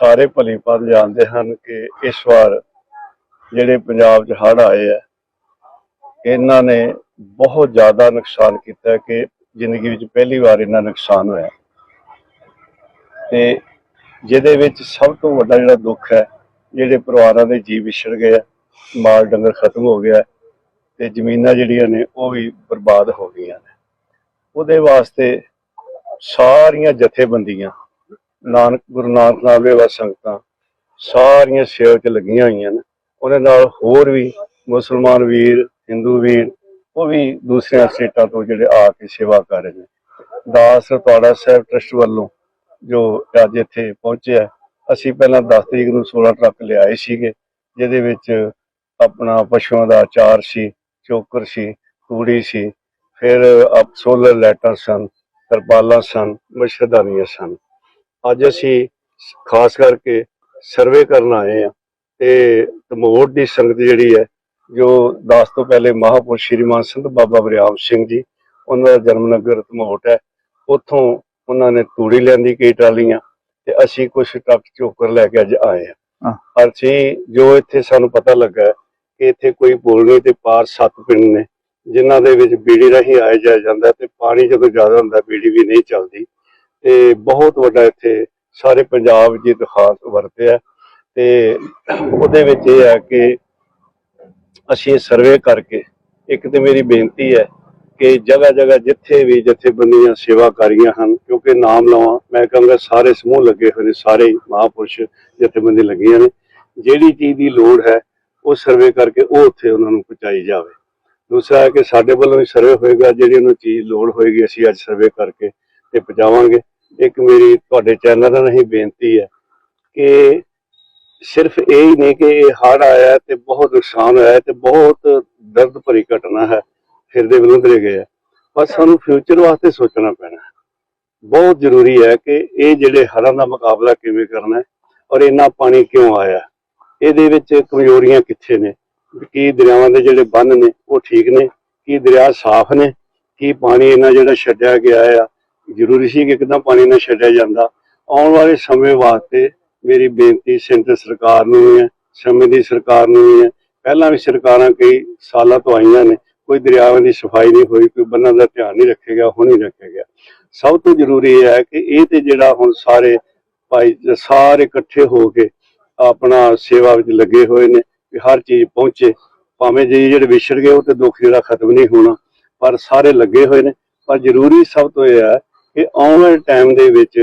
ਸਾਰੇ ਭਲੀ ਜਾਣਦੇ ਹਨ ਕਿ ਇਸ ਵਾਰ ਜਿਹੜੇ ਪੰਜਾਬ 'ਚ ਹੜ ਆਏ ਆ, ਇਹਨਾਂ ਨੇ ਬਹੁਤ ਜ਼ਿਆਦਾ ਨੁਕਸਾਨ ਕੀਤਾ ਕਿ ਜ਼ਿੰਦਗੀ ਵਿੱਚ ਪਹਿਲੀ ਵਾਰ ਇਹਨਾਂ ਨੁਕਸਾਨ ਹੋਇਆ। ਤੇ ਜਿਹਦੇ ਵਿੱਚ ਸਭ ਤੋਂ ਵੱਡਾ ਜਿਹੜਾ ਦੁੱਖ ਹੈ, ਜਿਹੜੇ ਪਰਿਵਾਰਾਂ ਦੇ ਜੀਵ ਵਿਛੜ ਗਏ ਆ, ਮਾਲ ਡੰਗਰ ਖਤਮ ਹੋ ਗਿਆ ਤੇ ਜ਼ਮੀਨਾਂ ਜਿਹੜੀਆਂ ਨੇ ਉਹ ਵੀ ਬਰਬਾਦ ਹੋ ਗਈਆਂ ਨੇ। ਉਹਦੇ ਵਾਸਤੇ ਸਾਰੀਆਂ ਜਥੇਬੰਦੀਆਂ ਨਾਨਕ, ਗੁਰੂ ਨਾਨਕ ਨਾਮ ਦੇ ਸੰਗਤਾਂ ਸਾਰੀਆਂ ਸੇਵਾ 'ਚ ਲੱਗੀਆਂ ਹੋਈਆਂ ਨੇ। ਉਹਦੇ ਨਾਲ ਹੋਰ ਵੀ ਮੁਸਲਮਾਨ ਵੀਰ, ਹਿੰਦੂ ਵੀਰ, ਉਹ ਵੀ ਦੂਸਰੀਆਂ ਸਟੇਟਾਂ ਤੋਂ ਜਿਹੜੇ ਆ ਕੇ ਸੇਵਾ ਕਰ ਰਹੇ ਨੇ। ਦਾਸ ਰਤਵਾੜਾ ਸਾਹਿਬ ਟਰਸਟ ਵੱਲੋਂ ਜੋ ਅੱਜ ਇੱਥੇ ਪਹੁੰਚਿਆ ਅਸੀਂ ਪਹਿਲਾਂ 10 ਤਰੀਕ ਨੂੰ 16 ਟਰੱਕ ਲਿਆਏ ਸੀਗੇ, ਜਿਹਦੇ ਵਿੱਚ ਆਪਣਾ ਪਸ਼ੂਆਂ ਦਾ ਆਚਾਰ ਸੀ, ਚੋਕਰ ਸੀ, ਤੂੜੀ ਸੀ, ਫਿਰ ਅਪ ਸੋਲਰ ਲੈਟਰ ਸਨ, ਤਰਪਾਲਾਂ ਸਨ, ਮੱਛਰਦਾਨੀਆਂ ਸਨ। ਅੱਜ ਅਸੀਂ ਖਾਸ ਕਰਕੇ ਸਰਵੇ ਕਰਨ ਆਏ ਆ ਤੇ ਤਮੋੜ ਦੀ ਸੰਗਤ ਜਿਹੜੀ ਹੈ ਜੋ ਦਾਸ ਤੋਂ ਪਹਿਲੇ ਮਹਾਪੁਰਸ਼ ਸ਼੍ਰੀਮਾਨ ਸੰਤ ਬਾਬਾ ਬਰਿਆਮ ਸਿੰਘ ਜੀ ਉਹਨਾਂ ਦਾ ਜਨਮ ਨਗਰ ਤਮੋਟ ਹੈ। ਉੱਥੋਂ ਉਹਨਾਂ ਨੇ ਤੂੜੀ ਲੈਂਦੀ ਕਈ ਟਰਾਲੀਆਂ ਤੇ ਅਸੀਂ ਕੁਝ ਟਰੱਕ ਚੋਕਰ ਲੈ ਕੇ ਅੱਜ ਆਏ ਆ ਹਾਂ। ਅਸੀਂ ਜੋ ਇੱਥੇ ਸਾਨੂੰ ਪਤਾ ਲੱਗਾ ਕਿ ਇੱਥੇ ਕੋਈ ਨਹੀਂ ਤੇ ਪਾਰ ਸੱਤ ਪਿੰਡ ਨੇ ਜਿਨ੍ਹਾਂ ਦੇ ਵਿੱਚ ਬੀੜੀ ਰਾਹੀਂ ਆਇਆ ਜਾਇਆ ਜਾਂਦਾ ਤੇ ਪਾਣੀ ਜਦੋਂ ਜ਼ਿਆਦਾ ਹੁੰਦਾ ਬੀੜੀ ਵੀ ਨਹੀਂ ਚੱਲਦੀ। ਤੇ ਬਹੁਤ ਵੱਡਾ ਇੱਥੇ ਸਾਰੇ ਪੰਜਾਬ ਵਿੱਚ ਇਤਿਹਾਸ ਵਰਤਿਆ ਤੇ ਉਹਦੇ ਵਿੱਚ ਇਹ ਹੈ ਕਿ ਅਸੀਂ ਸਰਵੇ ਕਰਕੇ ਇੱਕ ਤੇ ਮੇਰੀ ਬੇਨਤੀ ਹੈ ਕਿ ਜਗ੍ਹਾ ਜਗ੍ਹਾ ਜਿੱਥੇ ਵੀ ਜਥੇਬੰਦੀਆਂ ਸੇਵਾਕਾਰੀਆਂ ਹਨ, ਕਿਉਂਕਿ ਨਾਮ ਲਵਾਂ, ਮੈਂ ਕਹਾਂਗਾ ਸਾਰੇ ਸਮੂਹ ਲੱਗੇ ਹੋਏ ਨੇ, ਸਾਰੇ ਹੀ ਮਹਾਂਪੁਰਸ਼ ਜਥੇਬੰਦੀ ਲੱਗੀਆਂ ਨੇ। ਜਿਹੜੀ ਚੀਜ਼ ਦੀ ਲੋੜ ਹੈ, ਉਹ ਸਰਵੇ ਕਰਕੇ ਉਹ ਉੱਥੇ ਉਹਨਾਂ ਨੂੰ ਪਹੁੰਚਾਈ ਜਾਵੇ। ਦੂਸਰਾ ਹੈ ਕਿ ਸਾਡੇ ਵੱਲੋਂ ਵੀ ਸਰਵੇ ਹੋਏਗਾ, ਜਿਹੜੀ ਉਹਨੂੰ ਚੀਜ਼ ਲੋੜ ਹੋਏਗੀ, ਅਸੀਂ ਅੱਜ ਸਰਵੇ ਕਰਕੇ ਤੇ ਪਹੁੰਚਾਵਾਂਗੇ। ਇੱਕ ਮੇਰੀ ਤੁਹਾਡੇ ਚੈਨਲ ਰਾਹੀਂ ਹੀ ਬੇਨਤੀ ਹੈ ਕਿ ਸਿਰਫ ਇਹ ਹੀ ਨਹੀਂ ਕਿ ਇਹ ਹੜ੍ਹ ਆਇਆ ਤੇ ਬਹੁਤ ਨੁਕਸਾਨ ਹੋਇਆ ਤੇ ਬਹੁਤ ਦਰਦ ਭਰੀ ਘਟਨਾ ਹੈ ਹਿਰਦੇ ਵਿਲੁੰਦਰੇ ਗਏ ਪਰ ਸਾਨੂੰ ਫਿਊਚਰ ਵਾਸਤੇ ਸੋਚਣਾ ਪੈਣਾ ਬਹੁਤ ਜ਼ਰੂਰੀ ਹੈ ਕਿ ਇਹ ਜਿਹੜੇ ਹੜ੍ਹਾਂ ਦਾ ਮੁਕਾਬਲਾ ਕਿਵੇਂ ਕਰਨਾ ਹੈ ਔਰ ਇੰਨਾ ਪਾਣੀ ਕਿਉਂ ਆਇਆ ਇਹਦੇ ਵਿੱਚ ਕਮਜ਼ੋਰੀਆਂ ਕਿੱਥੇ ਨੇ? ਕੀ ਦਰਿਆਵਾਂ ਦੇ ਜਿਹੜੇ ਬੰਨ ਨੇ, ਉਹ ਠੀਕ ਨੇ? ਕੀ ਦਰਿਆ ਸਾਫ਼ ਨੇ? ਕੀ ਪਾਣੀ ਇਹਨਾਂ ਜਿਹੜਾ ਛੱਡਿਆ ਗਿਆ ਆ? ਜ਼ਰੂਰੀ ਸੀ ਕਿ ਕਿਦਾਂ ਪਾਣੀ ਨਾ ਛੱਡਿਆ ਜਾਂਦਾ। ਆਉਣ ਵਾਲੇ ਸਮੇਂ ਵਾਸਤੇ ਮੇਰੀ ਬੇਨਤੀ ਸੈਂਟਰ ਸਰਕਾਰ ਨੂੰ ਹੈ, ਸਮੇਂ ਦੀ ਸਰਕਾਰ ਨੂੰ ਵੀ ਹੈ। ਪਹਿਲਾਂ ਵੀ ਸਰਕਾਰਾਂ ਕਈ ਸਾਲਾਂ ਤੋਂ ਆਈਆਂ ਨੇ, ਕੋਈ ਦਰਿਆਵਾਂ ਦੀ ਸਫ਼ਾਈ ਨਹੀਂ ਹੋਈ, ਕੋਈ ਬੰਨਾਂ ਦਾ ਧਿਆਨ ਨਹੀਂ ਰੱਖਿਆ ਗਿਆ, ਹੁਣ ਨਹੀਂ ਰੱਖਿਆ ਸਭ ਤੋਂ ਜ਼ਰੂਰੀ ਇਹ ਹੈ ਕਿ ਇਹ ਤੇ ਜਿਹੜਾ ਹੁਣ ਸਾਰੇ ਭਾਈ ਸਾਰੇ ਇਕੱਠੇ ਹੋ ਕੇ ਆਪਣਾ ਸੇਵਾ ਵਿੱਚ ਲੱਗੇ ਹੋਏ ਨੇ ਕਿ ਹਰ ਚੀਜ਼ ਪਹੁੰਚੇ। ਭਾਵੇਂ ਜੇ ਜਿਹੜੇ ਵਿਛੜ ਗਏ, ਉਹ ਤੇ ਦੁੱਖ ਜਿਹੜਾ ਖਤਮ ਨਹੀਂ ਹੋਣਾ, ਪਰ ਸਾਰੇ ਲੱਗੇ ਹੋਏ ਨੇ। ਪਰ ਜ਼ਰੂਰੀ ਸਭ ਤੋਂ ਇਹ ਹੈ ਕਿ ਆਉਣ ਵਾਲੇ ਟਾਈਮ ਦੇ ਵਿੱਚ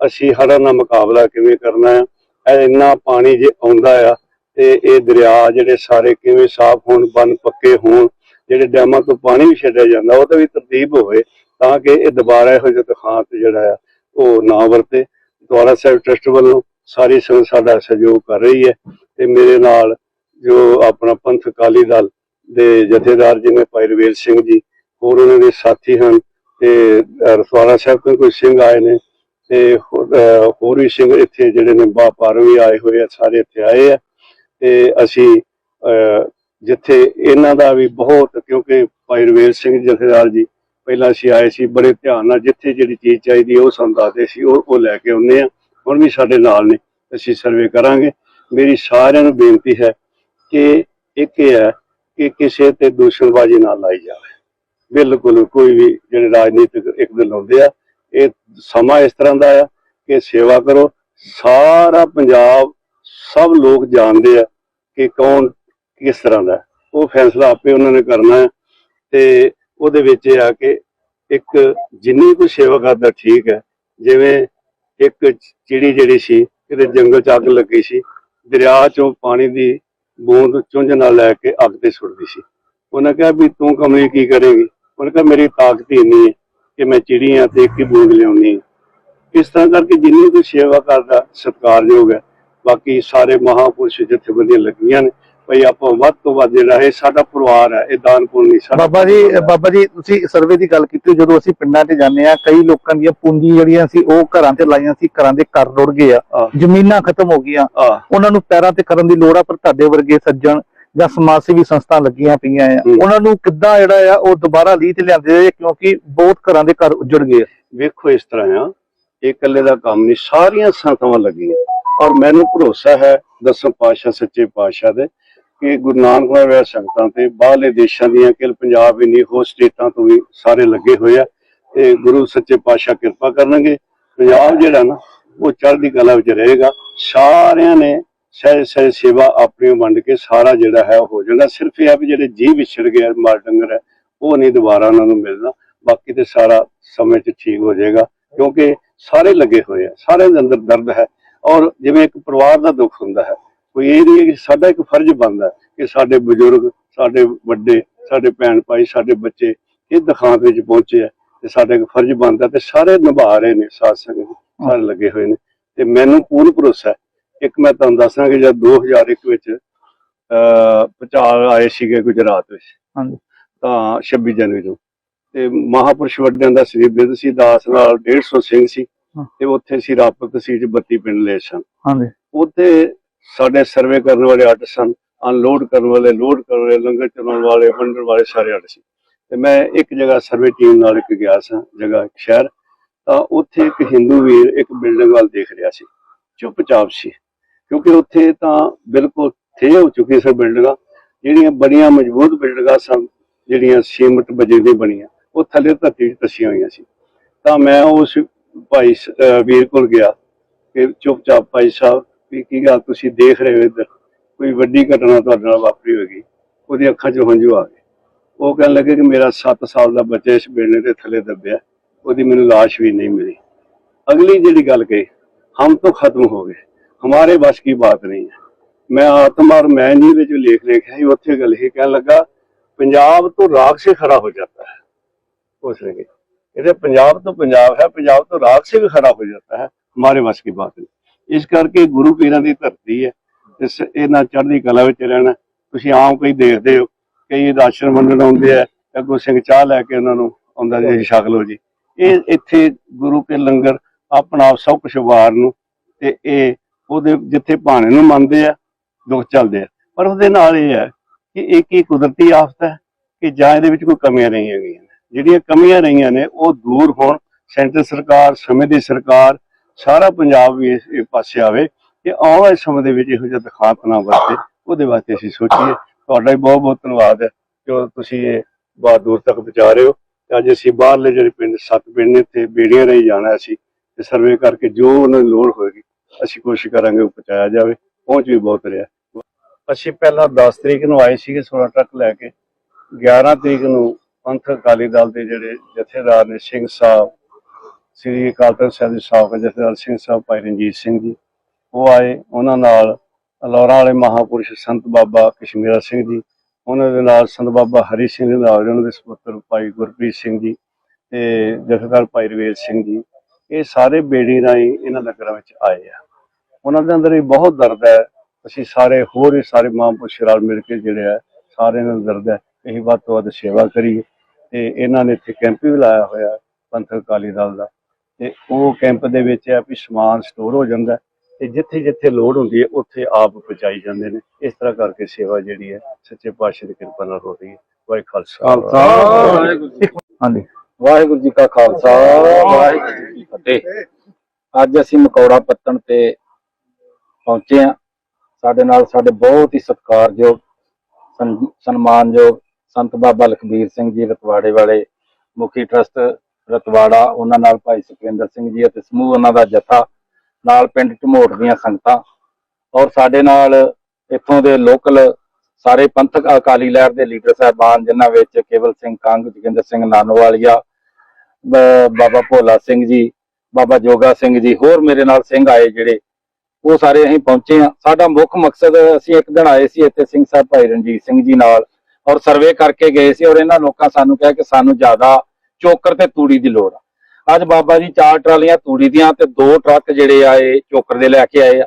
ਅਸੀਂ ਹੜ੍ਹਾਂ ਦਾ ਮੁਕਾਬਲਾ ਕਿਵੇਂ ਕਰਨਾ ਹੈ? ਇੰਨਾ ਪਾਣੀ ਜੇ ਆਉਂਦਾ ਆ ਤੇ ਇਹ ਦਰਿਆ ਜਿਹੜੇ ਸਾਰੇ ਕਿਵੇਂ ਸਾਫ਼ ਹੋਣ, ਬੰਨ ਪੱਕੇ ਹੋਣ, ਜਿਹੜੇ ਡੈਮਾਂ ਤੋਂ ਪਾਣੀ ਵੀ ਛੱਡਿਆ ਜਾਂਦਾ, ਉਹ ਤੇ ਵੀ ਤਰਤੀਬ ਹੋਵੇ ਤਾਂ ਕਿ ਇਹ ਦੁਬਾਰਾ ਇਹੋ ਜਿਹਾ ਤੂਫਾਨ ਜਿਹੜਾ ਆ, ਉਹ ਨਾ ਵਰਤੇ। ਦੁਆਰਾ ਸਾਹਿਬ ਟਰਸਟ ਵੱਲੋਂ ਸਾਰੀ ਸੰਗਤ ਸਾਡਾ ਸਹਿਯੋਗ ਕਰ ਰਹੀ ਹੈ ਤੇ ਮੇਰੇ ਨਾਲ ਜੋ ਆਪਣਾ ਪੰਥ ਅਕਾਲੀ ਦਲ ਦੇ ਜਥੇਦਾਰ ਜਿਵੇਂ ਭਾਈ ਰਵੇਲ ਸਿੰਘ ਜੀ, ਹੋਰ ਉਹਨਾਂ ਦੇ ਸਾਥੀ ਹਨ ਤੇ ਅਹ, ਸਾਹਿਬ ਤੋਂ ਕੋਈ ਸਿੰਘ ਆਏ ਨੇ ਤੇ ਹੋਰ ਵੀ ਸਿੰਘ ਇੱਥੇ ਜਿਹੜੇ ਨੇ ਬਾਪਾਰ ਵੀ ਆਏ ਹੋਏ ਆ ਸਾਰੇ ਇੱਥੇ ਆਏ ਆ। ਤੇ ਅਸੀਂ ਜਿੱਥੇ ਇਹਨਾਂ ਦਾ ਵੀ ਬਹੁਤ ਕਿਉਂਕਿ ਭਾਈ ਰਵੇਲ ਸਿੰਘ ਜਥੇਦਾਰ ਜੀ ਪਹਿਲਾਂ ਅਸੀਂ ਆਏ ਸੀ ਬੜੇ ਧਿਆਨ ਨਾਲ ਜਿੱਥੇ ਜਿਹੜੀ ਚੀਜ਼ ਚਾਹੀਦੀ ਉਹ ਸਾਨੂੰ ਦੱਸਦੇ ਸੀ ਉਹ ਉਹ ਲੈ ਕੇ ਆਉਂਦੇ ਆ। ਹੁਣ ਵੀ ਸਾਡੇ ਨਾਲ ਨੇ ਅਸੀਂ ਸਰਵੇ ਕਰਾਂਗੇ। ਮੇਰੀ ਸਾਰਿਆਂ ਨੂੰ ਬੇਨਤੀ ਹੈ ਕਿ ਇੱਕ ਇਹ ਹੈ ਕਿ ਕਿਸੇ ਤੇ ਦੂਸ਼ਣਬਾਜ਼ੀ ਨਾ ਲਾਈ ਜਾਵੇ। ਬਿਲਕੁਲ ਕੋਈ ਵੀ ਜਿਹੜੇ ਰਾਜਨੀਤਿਕ ਇੱਕ ਦਿਨ ਲਾਉਂਦੇ ਆ, ਇਹ ਸਮਾਂ ਇਸ ਤਰ੍ਹਾਂ ਦਾ ਆ ਕਿ ਸੇਵਾ ਕਰੋ। ਸਾਰਾ ਪੰਜਾਬ, ਸਭ ਲੋਕ ਜਾਣਦੇ ਆ ਕਿ ਕੌਣ ਕਿਸ ਤਰ੍ਹਾਂ ਦਾ। ਉਹ ਫੈਸਲਾ ਆਪੇ ਉਹਨਾਂ ਨੇ ਕਰਨਾ ਹੈ ਤੇ ਉਹਦੇ ਵਿੱਚ ਇਹ ਆ ਕਿ ਇੱਕ ਜਿੰਨੀ ਕੋਈ ਸੇਵਾ ਕਰਦਾ ਠੀਕ ਹੈ, ਜਿਵੇਂ ਇੱਕ ਚਿੜੀ ਜਿਹੜੀ ਸੀ, ਕਿਤੇ ਜੰਗਲ ਚ ਅੱਗ ਲੱਗੀ ਸੀ, ਦਰਿਆ ਚੋਂ ਪਾਣੀ ਦੀ ਬੂੰਦ ਚੁੰਝ ਨਾਲ ਲੈ ਕੇ ਅੱਗ ਤੇ ਸੁੱਟਦੀ ਸੀ। ਉਹਨਾਂ ਕਿਹਾ ਵੀ ਤੂੰ ਕਮਲੀ ਕੀ ਕਰੇਗੀ? ਉਹਨੇ ਕਿਹਾ ਮੇਰੀ ਤਾਕਤ ਹੀ ਇੰਨੀ ਹੈ ਕਿ ਮੈਂ ਚਿੜੀਆਂ ਤੇ ਇੱਕ ਹੀ ਬੂੰਦ ਲਿਆਉਣੀ ਹੈ। ਇਸ ਤਰ੍ਹਾਂ ਕਰਕੇ ਜਿੰਨੀ ਕੋਈ ਸੇਵਾ ਕਰਦਾ ਸਤਿਕਾਰਯੋਗ ਹੈ। ਬਾਕੀ ਸਾਰੇ ਮਹਾਪੁਰਸ਼ ਜਥੇਬੰਦੀਆਂ ਲੱਗੀਆਂ ਨੇ। ਭਈ ਆਪਾਂ ਵੱਧ ਤੋਂ ਵੱਧ ਜਿਹੜਾ ਇਹ ਸਾਡਾ ਪਰਿਵਾਰ ਹੈ ਇਹ ਦਾਨ ਪੁੰਨ ਨਹੀਂ ਸਾਡਾ ਬਾਬਾ ਜੀ ਬਾਬਾ ਜੀ ਤੁਸੀਂ ਸਰਵੇ ਦੀ ਗੱਲ ਕੀਤੀ ਜਦੋਂ ਅਸੀਂ ਪਿੰਡਾਂ 'ਚ ਜਾਂਦੇ ਆ ਕਈ ਲੋਕਾਂ ਦੀਆਂ ਪੂੰਜੀ ਜਿਹੜੀਆਂ ਸੀ ਉਹ ਘਰਾਂ ਤੇ ਲਾਈਆਂ ਸੀ ਘਰਾਂ ਦੇ ਘਰ ਰੁੜ ਗਏ ਆ। ਜ਼ਮੀਨਾਂ ਖਤਮ ਹੋ ਗਈਆਂ। ਉਹਨਾਂ ਨੂੰ ਪੈਰਾਂ ਤੇ ਕਰਨ ਦੀ ਲੋੜ ਆ ਪਰ ਤੁਹਾਡੇ ਵਰਗੇ ਸੱਜਣ ਜਾਂ ਸਮਾਜ ਸੇਵੀ ਸੰਸਥਾ ਲੱਗੀਆਂ ਪਈਆਂ ਆ ਹੂੰ। ਉਹਨਾਂ ਨੂੰ ਕਿੱਦਾਂ ਜਿਹੜਾ ਆ ਉਹ ਦੁਬਾਰਾ ਲੀਹ ਤੇ ਲਿਆਂਦੇ ਆ ਕਿਉਂਕਿ ਬਹੁਤ ਘਰਾਂ ਦੇ ਘਰ ਉੱਜੜ ਗਏ ਵੇਖੋ ਇਸ ਤਰ੍ਹਾਂ ਆ ਇਹ ਇਕੱਲੇ ਦਾ ਕੰਮ ਨਹੀਂ ਸਾਰੀਆਂ ਸੰਸਥਾਵਾਂ ਲੱਗੀਆਂ। ਔਰ ਮੈਨੂੰ ਭਰੋਸਾ ਹੈ ਦਸਮ ਪਾਤਸ਼ਾਹ ਸੱਚੇ ਪਾਤਸ਼ਾਹ ਦੇ ਕਿ ਗੁਰੂ ਨਾਨਕ ਦੇਵ ਸੰਗਤਾਂ ਤੇ ਬਾਹਰਲੇ ਦੇਸ਼ਾਂ ਦੀਆਂ ਕਿ ਪੰਜਾਬ ਹੀ ਨਹੀਂ ਹੋਰ ਸਟੇਟਾਂ ਤੋਂ ਵੀ ਸਾਰੇ ਲੱਗੇ ਹੋਏ ਆ ਤੇ ਗੁਰੂ ਸੱਚੇ ਪਾਤਸ਼ਾਹ ਕਿਰਪਾ ਕਰਨਗੇ। ਪੰਜਾਬ ਜਿਹੜਾ ਨਾ ਉਹ ਚੜ੍ਹਦੀ ਕਲਾ ਵਿੱਚ ਰਹੇਗਾ। ਸਾਰਿਆਂ ਨੇ ਸਹਿ ਸਹਿ ਸੇਵਾ ਆਪਣੀ ਵੰਡ ਕੇ ਸਾਰਾ ਜਿਹੜਾ ਹੈ ਹੋ ਜਾਣਾ ਸਿਰਫ ਇਹ ਆ ਵੀ ਜਿਹੜੇ ਜੀ ਵਿਛੜ ਗਏ ਆ, ਮਾਲ ਡੰਗਰ ਹੈ ਉਹ ਨਹੀਂ ਦੁਬਾਰਾ ਉਹਨਾਂ ਨੂੰ ਮਿਲਣਾ। ਬਾਕੀ ਤੇ ਸਾਰਾ ਸਮੇਂ 'ਚ ਠੀਕ ਹੋ ਜਾਏਗਾ ਕਿਉਂਕਿ ਸਾਰੇ ਲੱਗੇ ਹੋਏ ਆ ਸਾਰਿਆਂ ਦੇ ਅੰਦਰ ਦਰਦ ਹੈ ਔਰ ਜਿਵੇਂ ਇੱਕ ਪਰਿਵਾਰ ਦਾ ਦੁੱਖ ਹੁੰਦਾ ਹੈ ਕੋਈ ਇਹ ਨਹੀਂ ਹੈ ਕਿ ਸਾਡਾ ਇੱਕ ਫਰਜ਼ ਬਣਦਾ ਕਿ ਸਾਡੇ ਬਜ਼ੁਰਗ ਸਾਡੇ ਵੱਡੇ ਸਾਡੇ ਭੈਣ ਭਾਈ ਸਾਡੇ ਬੱਚੇ ਇਹ ਦੁਖਾਂਤ ਵਿੱਚ ਪਹੁੰਚੇ ਆ ਤੇ ਸਾਡਾ ਇੱਕ ਫਰਜ਼ ਬਣਦਾ ਤੇ ਸਾਰੇ ਨਿਭਾ ਰਹੇ ਨੇ ਸਾਥ ਸੰਗਤ ਸਾਰੇ ਲੱਗੇ ਹੋਏ ਨੇ। ਤੇ ਮੈਨੂੰ ਪੂਰਨ ਭਰੋਸਾ ਹੈ ਇੱਕ ਮੈਂ ਤੁਹਾਨੂੰ ਦੱਸਾਂ ਕਿ ਜਦ 2001 ਵਿੱਚ ਭੁਚਾਲ ਆਏ ਸੀਗੇ ਗੁਜਰਾਤ ਵਿੱਚ। ਹਾਂਜੀ। ਤਾਂ 26 ਜਨਵਰੀ ਨੂੰ। ਤੇ ਮਹਾਪੁਰਸ਼ ਵੱਡਿਆਂ ਦਾ ਸ੍ਰੀ ਬਿਰਧ ਸੀ ਦਾਸ ਨਾਲ 150 ਸਿੰਘ ਸੀ। ਤੇ ਉੱਥੇ ਸੀ ਰਾਪਤ ਤਹਿਸੀਲ ਚ 32 ਪਿੰਡ ਲਏ ਸਨ। ਹਾਂਜੀ। ਉੱਥੇ ਸਾਡੇ ਸਰਵੇ ਕਰਨ ਵਾਲੇ ਅੱਡ ਸਨ ਅਨਲੋਡ ਕਰਨ ਵਾਲੇ ਲੋਡ ਕਰਨ ਵਾਲੇ ਲੰਗਰ ਚਲਾਉਣ ਵਾਲੇ ਵੰਡਣ ਵਾਲੇ ਸਾਰੇ ਅੱਡ ਸੀ। ਤੇ ਮੈਂ ਇੱਕ ਜਗ੍ਹਾ ਸਰਵੇ ਟੀਮ ਨਾਲ ਇੱਕ ਗਿਆ ਸਾਂ ਜਗ੍ਹਾ ਇੱਕ ਸ਼ਹਿਰ। ਤਾਂ ਉੱਥੇ ਇੱਕ ਹਿੰਦੂ ਵੀਰ ਇੱਕ ਬਿਲਡਿੰਗ ਵੱਲ ਦੇਖ ਰਿਹਾ ਸੀ ਚੁੱਪਚਾਪ ਸੀ। ਕਿਉਂਕਿ ਉੱਥੇ ਤਾਂ ਬਿਲਕੁਲ ਥੇ ਹੋ ਚੁੱਕੀ ਸੀ ਬਿਲਡਿੰਗਾਂ ਜਿਹੜੀਆਂ ਬੜੀਆਂ ਮਜ਼ਬੂਤ ਬਿਲਡਿੰਗਾਂ ਸਨ, ਜਿਹੜੀਆਂ ਸੀਮਟ ਬਜੇ ਦੀ ਬਣੀਆਂ, ਉਹ ਥੱਲੇ ਧਰਤੀ 'ਚ ਤਸੀਆਂ ਹੋਈਆਂ ਸੀ। ਤਾਂ ਮੈਂ ਉਸ ਭਾਈ ਵੀਰ ਕੋਲ ਗਿਆ ਕਿ ਚੁੱਪਚਾਪ ਭਾਈ ਸਾਹਿਬ, ਵੀ ਕੀ ਗੱਲ ਤੁਸੀਂ ਦੇਖ ਰਹੇ ਹੋ ਇੱਧਰ? ਕੋਈ ਵੱਡੀ ਘਟਨਾ ਤੁਹਾਡੇ ਨਾਲ ਵਾਪਰੀ ਹੋਗੀ ਉਹਦੀ ਅੱਖਾਂ 'ਚ ਹੰਝੂ ਆ ਗਏ। ਉਹ ਕਹਿਣ ਲੱਗੇ ਕਿ ਮੇਰਾ 7 ਸਾਲ ਦਾ ਬੱਚਾ ਇਸ ਬਿਲਡਿੰਗ ਦੇ ਥੱਲੇ ਦੱਬਿਆ, ਉਹਦੀ ਮੈਨੂੰ ਲਾਸ਼ ਵੀ ਨਹੀਂ ਮਿਲੀ। ਅਗਲੀ ਜਿਹੜੀ ਗੱਲ ਕਹੀ, ਹਮ ਤੋਂ ਖਤਮ ਹੋ ਗਏ। ਹਮਾਰੇ ਬਸ ਕੀ ਬਾਤ ਨਹੀਂ ਹੈ ਮੈਂ ਆਤਮਾ और मैं जी में जो लेख लिखा है ਉੱਥੇ ਗੱਲ ਇਹ ਕਹਿਣ ਲੱਗਾ पंजाब तो राग से खड़ा हो जाता है उसने कहा ਇਹਦੇ ਪੰਜਾਬ ਤੋਂ ਪੰਜਾਬ ਹੈ ਪੰਜਾਬ ਤੋਂ ਰਾਗ ਸੇ ਵੀ ਖੜਾ ਹੋ ਜਾਂਦਾ ਹੈ ਹਮਾਰੇ ਵਸ ਕੀ ਬਾਤ ਨਹੀਂ ਇਸ ਕਰਕੇ ਗੁਰੂ ਪੀਰਾਂ ਦੀ ਧਰਤੀ ਹੈ ਇਸ ਇਹਨਾਂ ਚੜ੍ਹਦੀ ਕਲਾ ਵਿੱਚ ਰਹਿਣਾ ਤੁਸੀਂ ਆਮ ਕਈ ਦੇਖਦੇ ਹੋ ਕਈ ਆਸ਼ਰਮ ਮੰਨਣ ਆਉਂਦੇ ਆ ਅੱਗੋਂ ਸਿੰਘ ਚਾਹ ਲੈ ਕੇ ਉਹਨਾਂ ਨੂੰ ਆਉਂਦਾ ਜੀ ਛਕ ਲਓ ਜੀ ਇਹ ਇੱਥੇ ਗੁਰੂ ਕੇ ਲੰਗਰ ਆਪਣਾ ਆਪ ਸਭ ਕੁਝ ਵਾਰ ਨੂੰ ਤੇ ਇਹ ਉਹਦੇ ਜਿੱਥੇ ਭਾਣੇ ਨੂੰ ਮੰਨਦੇ ਆ, ਦੁੱਖ ਚੱਲਦੇ ਆ। ਪਰ ਉਹਦੇ ਨਾਲ ਇਹ ਹੈ ਕਿ ਇਹ ਕੀ ਕੁਦਰਤੀ ਆਫਤ ਹੈ ਕਿ ਜਾਂ ਇਹਦੇ ਵਿੱਚ ਕੋਈ ਕਮੀਆਂ ਨਹੀਂ ਹੈਗੀਆਂ ਜਿਹੜੀਆਂ ਕਮੀਆਂ ਰਹੀਆਂ ਨੇ, ਉਹ ਦੂਰ ਹੋਣ, ਸੈਂਟਰ ਸਰਕਾਰ, ਸਮੇਂ ਦੀ ਸਰਕਾਰ, ਸਾਰਾ ਪੰਜਾਬ ਵੀ ਇਸ ਪਾਸੇ ਆਵੇ ਕਿ ਆਉਣ ਵਾਲੇ ਸਮੇਂ ਦੇ ਵਿੱਚ ਇਹੋ ਜਿਹਾ ਦਿਖਾਤ ਨਾ ਵਰਤੇ ਉਹਦੇ ਵਾਸਤੇ ਅਸੀਂ ਸੋਚੀਏ। ਤੁਹਾਡਾ ਵੀ ਬਹੁਤ ਬਹੁਤ ਧੰਨਵਾਦ ਹੈ ਕਿ ਤੁਸੀਂ ਇਹ ਬਹੁਤ ਦੂਰ ਤੱਕ ਪਹੁੰਚਾ ਰਹੇ ਹੋ। ਤੇ ਅੱਜ ਅਸੀਂ ਬਾਹਰਲੇ ਜਿਹੜੇ ਪਿੰਡ, ਸੱਤ ਪਿੰਡ ਨੇ ਤੇ ਬੇੜੀਆਂ ਰਹੀ ਜਾਣਾ ਸੀ ਤੇ ਸਰਵੇ ਕਰਕੇ ਜੋ ਉਹਨਾਂ ਨੂੰ ਲੋੜ ਹੋਏਗੀ ਅਸੀਂ ਕੋਸ਼ਿਸ਼ ਕਰਾਂਗੇ ਉਹ ਪਹੁੰਚਾਇਆ ਜਾਵੇ। ਪਹੁੰਚ ਵੀ ਬਹੁਤ ਰਿਹਾ। ਅਸੀਂ ਪਹਿਲਾਂ 10 ਤਰੀਕ ਨੂੰ ਆਏ ਸੀਗੇ 16 ਟਰੱਕ ਲੈ ਕੇ। 11 ਤਰੀਕ ਨੂੰ ਪੰਥ ਅਕਾਲੀ ਦਲ ਦੇ ਜਿਹੜੇ ਜਥੇਦਾਰ ਨੇ ਸਿੰਘ ਸਾਹਿਬ, ਸ੍ਰੀ ਅਕਾਲ ਤਖਤ ਸਾਹਿਬ ਦੇ ਸਾਬਕਾ ਜਥੇਦਾਰ ਸਿੰਘ ਸਾਹਿਬ, ਭਾਈ ਰਣਜੀਤ ਸਿੰਘ ਜੀ, ਉਹ ਆਏ। ਉਹਨਾਂ ਨਾਲ ਅਲੌਰਾ ਵਾਲੇ ਮਹਾਪੁਰਸ਼ ਸੰਤ ਬਾਬਾ ਕਸ਼ਮੀਰਾ ਸਿੰਘ ਜੀ, ਉਹਨਾਂ ਦੇ ਨਾਲ ਸੰਤ ਬਾਬਾ ਹਰੀ ਸਿੰਘ ਦੇ ਨਾਲ, ਉਹਨਾਂ ਦੇ ਸੁਪੁੱਤਰ ਭਾਈ ਗੁਰਪ੍ਰੀਤ ਸਿੰਘ ਜੀ ਤੇ ਜਥੇਦਾਰ ਭਾਈ ਰਵੇਲ ਸਿੰਘ ਜੀ। ਇਹ ਸਾਰੇ ਬੇੜੀ ਰਾਹੀਂ ਇਹਨਾਂ ਨਗਰਾਂ ਵਿੱਚ ਆਏ ਆ। ਉਹਨਾਂ ਦੇ ਅੰਦਰ ਵੀ ਬਹੁਤ ਦਰਦ ਹੈ। ਅਸੀਂ ਸਾਰੇ ਹੋਰ ਵੀ ਸਾਰੇ ਮਹਾਂਪੁਰਸ਼ ਰਲ ਮਿਲ ਕੇ ਜਿਹੜੇ ਆ ਸਾਰਿਆਂ ਨੂੰ ਦਰਦ ਹੈ। ਅਸੀਂ ਵੱਧ ਤੋਂ ਵੱਧ ਸੇਵਾ ਕਰੀਏ ਤੇ ਇਹਨਾਂ ਨੇ ਇੱਥੇ ਕੈਂਪ ਵੀ ਲਾਇਆ ਹੋਇਆ ਪੰਥਕ ਅਕਾਲੀ ਦਲ ਦਾ। ਤੇ ਉਹ ਕੈਂਪ ਦੇ ਵਿੱਚ ਹੈ ਵੀ ਸਮਾਨ ਸਟੋਰ ਹੋ ਜਾਂਦਾ ਤੇ ਜਿੱਥੇ ਜਿੱਥੇ ਲੋੜ ਹੁੰਦੀ ਹੈ ਉੱਥੇ ਆਪ ਪਹੁੰਚਾਈ ਜਾਂਦੇ ਨੇ। ਇਸ ਤਰ੍ਹਾਂ ਕਰਕੇ ਸੇਵਾ ਜਿਹੜੀ ਹੈ ਸੱਚੇ ਪਾਤਸ਼ਾਹ ਦੀ ਕਿਰਪਾ ਨਾਲ ਹੋ ਰਹੀ ਹੈ। ਵਾਹਿ ਖਾਲਸਾ। ਹਾਂਜੀ ਵਾਹਿਗੁਰੂ ਜੀ ਕਾ ਖਾਲਸਾ। ਵਾਹਿਗੁਰੂ ਜੀ ਕੀ ਫਤਿਹ ਅੱਜ ਅਸੀਂ ਮਕੌੜਾ ਪੱਤਣ ਤੇ ਪਹੁੰਚੇ ਆ ਸਾਡੇ ਨਾਲ ਸਾਡੇ ਬਹੁਤ ਹੀ ਸਤਿਕਾਰਯੋਗ ਸਨਮਾਨਯੋਗ ਸੰਤ ਬਾਬਾ ਲਖਬੀਰ ਸਿੰਘ ਜੀ ਰਤਵਾੜੇ ਵਾਲੇ ਮੁਖੀ ਟਰਸਟ ਰਤਵਾੜਾ, ਉਹਨਾਂ ਨਾਲ ਭਾਈ ਸੁਖਵਿੰਦਰ ਸਿੰਘ ਜੀ ਅਤੇ ਸਮੂਹ ਉਹਨਾਂ ਦਾ ਜਥਾ ਨਾਲ ਪਿੰਡ ਝਮੋਟ ਦੀਆਂ ਸੰਗਤਾਂ ਔਰ ਸਾਡੇ ਨਾਲ ਇੱਥੋਂ ਦੇ ਲੋਕਲ ਸਾਰੇ ਪੰਥਕ ਅਕਾਲੀ ਲਹਿਰ ਦੇ ਲੀਡਰ ਸਾਹਿਬਾਨ, ਜਿਨ੍ਹਾਂ ਵਿੱਚ ਕੇਵਲ ਸਿੰਘ ਕੰਗ, ਜੋਗਿੰਦਰ ਸਿੰਘ ਨਾਨੋਵਾਲੀਆ ਬਾਬਾ ਭੋਲਾ ਸਿੰਘ ਜੀ ਬਾਬਾ ਜੋਗਾ ਸਿੰਘ ਜੀ ਹੋਰ ਮੇਰੇ ਨਾਲ ਸਿੰਘ ਆਏ ਜਿਹੜੇ, ਉਹ ਸਾਰੇ ਅਸੀਂ ਪਹੁੰਚੇ ਆ ਸਾਡਾ ਮੁੱਖ ਮਕਸਦ ਅਸੀਂ ਇੱਕ ਦਿਨ ਆਏ ਸੀ ਇੱਥੇ ਸਿੰਘ ਸਾਹਿਬ ਭਾਈ ਰਣਜੀਤ ਸਿੰਘ ਜੀ ਨਾਲ ਔਰ ਸਰਵੇ ਕਰਕੇ ਗਏ ਸੀ ਔਰ ਇਹਨਾਂ ਲੋਕਾਂ ਸਾਨੂੰ ਕਿਹਾ ਕਿ ਸਾਨੂੰ ਜ਼ਿਆਦਾ ਚੋਕਰ ਤੇ ਤੂੜੀ ਦੀ ਲੋੜ ਆ। ਅੱਜ ਬਾਬਾ ਜੀ ਚਾਰ ਟਰਾਲੀਆਂ ਤੂੜੀ ਦੀਆਂ ਤੇ ਦੋ ਟਰੱਕ ਜਿਹੜੇ ਆ ਇਹ ਚੋਕਰ ਦੇ ਲੈ ਕੇ ਆਏ ਆ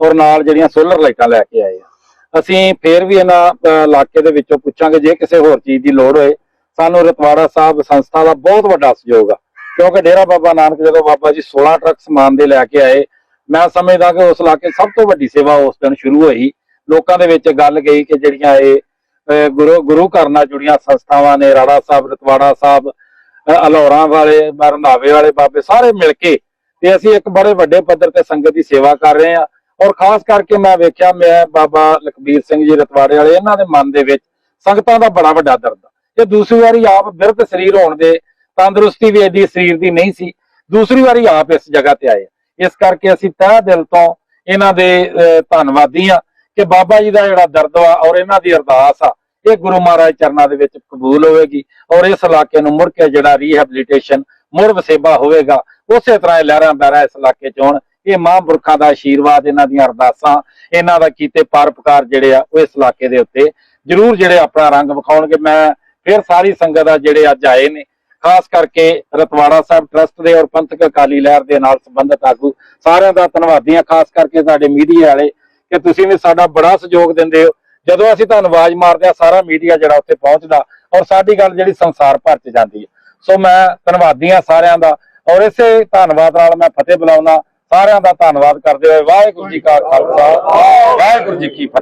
ਔਰ ਨਾਲ ਜਿਹੜੀਆਂ ਸੋਲਰ ਲਾਈਟਾਂ ਲੈ ਕੇ ਆਏ ਆ। ਅਸੀਂ ਫੇਰ ਵੀ ਇਹਨਾਂ ਇਲਾਕੇ ਦੇ ਵਿੱਚੋਂ ਪੁੱਛਾਂਗੇ ਜੇ ਕਿਸੇ ਹੋਰ ਚੀਜ਼ ਦੀ ਲੋੜ ਹੋਏ, ਸਾਨੂੰ ਰਤਵਾੜਾ ਸਾਹਿਬ ਸੰਸਥਾ ਦਾ ਬਹੁਤ ਵੱਡਾ ਸਹਿਯੋਗ ਆ। ਕਿਉਂਕਿ ਡੇਰਾ ਬਾਬਾ ਨਾਨਕ ਜਦੋਂ ਬਾਬਾ ਜੀ 16 ਟਰੱਕ ਸਮਾਨ ਦੇ ਲੈ ਕੇ ਆਏ ਮੈਂ ਸਮਝਦਾ ਕਿ ਉਸ ਇਲਾਕੇ ਸਭ ਤੋਂ ਵੱਡੀ ਸੇਵਾ ਉਸ ਦਿਨ ਸ਼ੁਰੂ ਹੋਈ ਲੋਕਾਂ ਦੇ ਵਿੱਚ ਗੱਲ ਗਈ ਕਿ ਜਿਹੜੀਆਂ ਇਹ ਗੁਰੂ ਗੁਰੂ ਘਰ ਨਾਲ ਜੁੜੀਆਂ ਸੰਸਥਾਵਾਂ ਨੇ ਰਾੜਾ ਸਾਹਿਬ ਰਤਵਾੜਾ ਸਾਹਿਬ ਅਹ, ਅਲੌਰਾਂ ਵਾਲੇ ਰੰਧਾਵੇ ਵਾਲੇ ਬਾਬੇ ਸਾਰੇ ਮਿਲ ਕੇ ਤੇ ਅਸੀਂ ਇੱਕ ਬੜੇ ਵੱਡੇ ਪੱਧਰ ਤੇ ਸੰਗਤ ਦੀ ਸੇਵਾ ਕਰ ਰਹੇ ਆ ਔਰ ਖਾਸ ਕਰਕੇ ਮੈਂ ਵੇਖਿਆ ਮੈਂ ਬਾਬਾ ਲਖਬੀਰ ਸਿੰਘ ਜੀ ਰਤਵਾੜੇ ਵਾਲੇ ਇਹਨਾਂ ਦੇ ਮਨ ਦੇ ਵਿੱਚ ਸੰਗਤਾਂ ਦਾ ਬੜਾ ਵੱਡਾ ਦਰਦ ਆ। ਇਹ ਦੂਸਰੀ ਵਾਰੀ ਆਪ ਬਿਰਧ ਸਰੀਰ ਹੋਣ ਦੇ ਤੰਦਰੁਸਤੀ ਵੀ ਇਹਦੀ ਸਰੀਰ ਦੀ ਨਹੀਂ ਸੀ। ਦੂਸਰੀ ਵਾਰੀ ਆਪ ਇਸ ਜਗ੍ਹਾ ਤੇ ਆਏ। ਇਸ ਕਰਕੇ ਅਸੀਂ ਤਹਿ ਦਿਲ ਤੋਂ ਇਹਨਾਂ ਦੇ ਧੰਨਵਾਦੀ ਆ ਕਿ ਬਾਬਾ ਜੀ ਦਾ ਜਿਹੜਾ ਦਰਦ ਆ ਔਰ ਇਹਨਾਂ ਦੀ ਅਰਦਾਸ ਆ, ਇਹ ਗੁਰੂ ਮਹਾਰਾਜ ਚਰਨਾਂ ਦੇ ਵਿੱਚ ਕਬੂਲ ਹੋਵੇਗੀ ਔਰ ਇਸ ਇਲਾਕੇ ਨੂੰ ਮੁੜ ਕੇ ਜਿਹੜਾ ਰੀਹੈਬਿਲਿਟੇਸ਼ਨ ਮੁੜ ਵਸੇਬਾ ਹੋਵੇਗਾ, ਉਸੇ ਤਰ੍ਹਾਂ ਇਹ ਲਹਿਰਾਂ ਬਹਿਰਾਂ ਇਸ ਇਲਾਕੇ ਚ ਹੋਣ। ਇਹ ਮਹਾਂਪੁਰਖਾਂ ਦਾ ਆਸ਼ੀਰਵਾਦ, ਇਹਨਾਂ ਦੀਆਂ ਅਰਦਾਸਾਂ, ਇਹਨਾਂ ਦਾ ਕੀਤੇ ਪਰਪਕਾਰ ਜਿਹੜੇ ਆ ਉਹ ਇਸ ਇਲਾਕੇ ਦੇ ਉੱਤੇ ਜ਼ਰੂਰ ਜਿਹੜੇ ਆਪਣਾ ਰੰਗ ਵਿਖਾਉਣਗੇ। ਮੈਂ ਫਿਰ ਸਾਰੀ ਸੰਗਤ ਆ ਜਿਹੜੇ ਅੱਜ ਆਏ ਨੇ। ਖਾਸ ਕਰਕੇ ਰਤਵਾੜਾ ਸਾਹਿਬ ਟਰਸਟ ਦੇ ਔਰ ਪੰਥਕ ਅਕਾਲੀ ਲਹਿਰ ਦੇ ਨਾਲ ਸੰਬੰਧਿਤ ਆਗੂ, ਸਾਰਿਆਂ ਦਾ ਧੰਨਵਾਦੀ ਹਾਂ ਖਾਸ ਕਰਕੇ ਸਾਡੇ ਮੀਡੀਆ ਵਾਲੇ, ਕਿ ਤੁਸੀਂ ਵੀ ਸਾਡਾ ਬੜਾ ਸਹਿਯੋਗ ਦਿੰਦੇ ਹੋ। ਜਦੋਂ ਅਸੀਂ ਤੁਹਾਨੂੰ ਆਵਾਜ਼ ਮਾਰਦੇ ਆ ਸਾਰਾ ਮੀਡੀਆ ਜਿਹੜਾ ਉੱਥੇ ਪਹੁੰਚਦਾ ਔਰ ਸਾਡੀ ਗੱਲ ਜਿਹੜੀ ਸੰਸਾਰ ਭਰ ਚ ਜਾਂਦੀ ਹੈ। ਸੋ ਮੈਂ ਧੰਨਵਾਦੀ ਹਾਂ ਸਾਰਿਆਂ ਦਾ ਔਰ ਇਸੇ ਧੰਨਵਾਦ ਨਾਲ ਮੈਂ ਫਤਿਹ ਬੁਲਾਉਣਾ ਸਾਰਿਆਂ ਦਾ ਧੰਨਵਾਦ ਕਰਦੇ ਹੋਏ ਵਾਹਿਗੁਰੂ ਜੀ ਕਾ ਖਾਲਸਾ, ਵਾਹਿਗੁਰੂ ਜੀ ਕੀ ਫਤਿਹ।